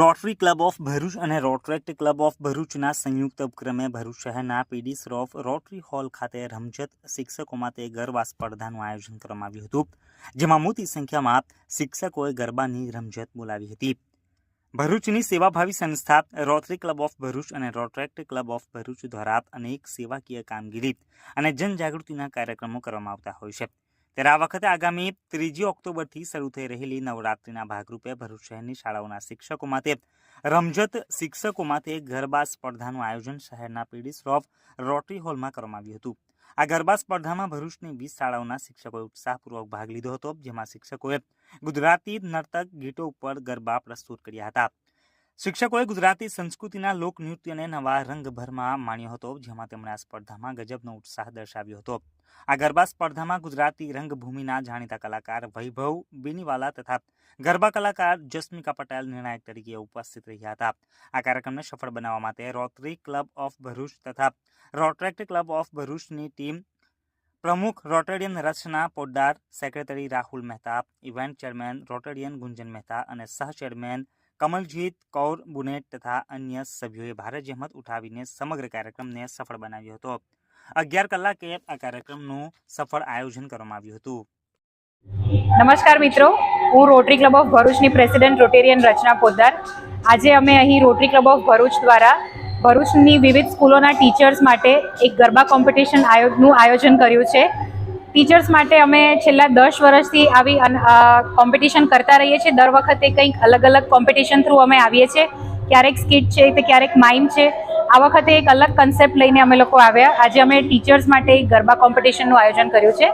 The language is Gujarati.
રોટરી ક્લબ ઓફ ભરૂચ અને રોટરેક્ટ ક્લબ ઓફ ભરૂચના સંયુક્ત ઉપક્રમે ભરૂચ શહેરના પીડી શ્રોફ રોટરી હોલ ખાતે રમઝટ શિક્ષકો માટે ગરબા સ્પર્ધાનું આયોજન કરવામાં આવ્યું હતું, જેમાં મોટી સંખ્યામાં શિક્ષકોએ ગરબાની રમઝટ બોલાવી હતી. ભરૂચની સેવાભાવી સંસ્થા રોટરી ક્લબ ઓફ ભરૂચ અને રોટરેક્ટ ક્લબ ઓફ ભરૂચ દ્વારા અનેક સેવાકીય કામગીરી અને જનજાગૃતિના કાર્યક્રમો કરવામાં આવતા હોય છે. ત્યારે આ વખતે આગામી ત્રીજી ઓક્ટોબરથી શરૂ થઈ રહેલી નવરાત્રિના ભાગરૂપે ભરૂચ શહેરની શાળાઓના શિક્ષકો માટે રમજત શિક્ષકો માટે ગરબા સ્પર્ધાનું આયોજન શહેરના પીડી શ્રોફ રોટરી હોલમાં કરવામાં આવ્યું હતું. આ ગરબા સ્પર્ધામાં ભરૂચની વીસ શાળાઓના શિક્ષકોએ ઉત્સાહપૂર્વક ભાગ લીધો હતો, જેમાં શિક્ષકોએ ગુજરાતી નર્તક ગીતો ઉપર ગરબા પ્રસ્તુત કર્યા હતા. શિક્ષકોએ ગુજરાતી સંસ્કૃતિના લોકનૃત્યને નવા રંગભરમાં માણ્યો હતો, જેમાં તેમણે આ સ્પર્ધામાં ગજબનો ઉત્સાહ દર્શાવ્યો હતો. આ ગરબા સ્પર્ધામાં ગુજરાતી રંગભૂમિના જાણીતા કલાકાર વૈભવ બેનીવાલા તથા ગરબા કલાકાર જસ્મિકા પટેલ નિર્ણાયક તરીકે ઉપસ્થિત રહ્યા હતા. આ કાર્યક્રમને સફળ બનાવવા માટે રોટરી ક્લબ ઓફ ભરૂચ તથા રોટરેક્ટ ક્લબ ઓફ ભરૂચની ટીમ પ્રમુખ Rotarian Rachana Poddar, secretary Rahul Mehta, event chairman Rotarian Gunjan Mehta અને સહ ચેરમેન કમલજીત કૌર બુનેટ તથા અન્ય સભ્યોએ ભારે જહેમત ઉઠાવીને સમગ્ર કાર્યક્રમને સફળ બનાવ્યો હતો. અગિયાર કલાકે આ કાર્યક્રમનું સફળ આયોજન કરવામાં આવ્યું હતું. નમસ્કાર મિત્રો, હું રોટરી ક્લબ ઓફ ભરૂચની પ્રેસિડેન્ટ રોટેરિયન રચના પોદ્દાર. આજે અમે અહીં રોટરી ક્લબ ઓફ ભરૂચ દ્વારા ભરૂચની વિવિધ સ્કૂલોના ટીચર્સ માટે એક ગરબા કોમ્પિટિશન આયોજનું આયોજન કર્યું છે. ટીચર્સ માટે અમે છેલ્લા દસ વર્ષથી આવી કોમ્પિટિશન કરતા રહીએ છીએ. દર વખતે કંઈક અલગ અલગ કોમ્પિટિશન થ્રુ અમે આવીએ છીએ. ક્યારેક સ્કિટ છે, તો ક્યારેક માઇમ છે. આ વખતે એક અલગ કન્સેપ્ટ લઈને અમે લોકો આવ્યા. આજે અમે ટીચર્સ માટે ગરબા કોમ્પિટિશનનું આયોજન કર્યું છે.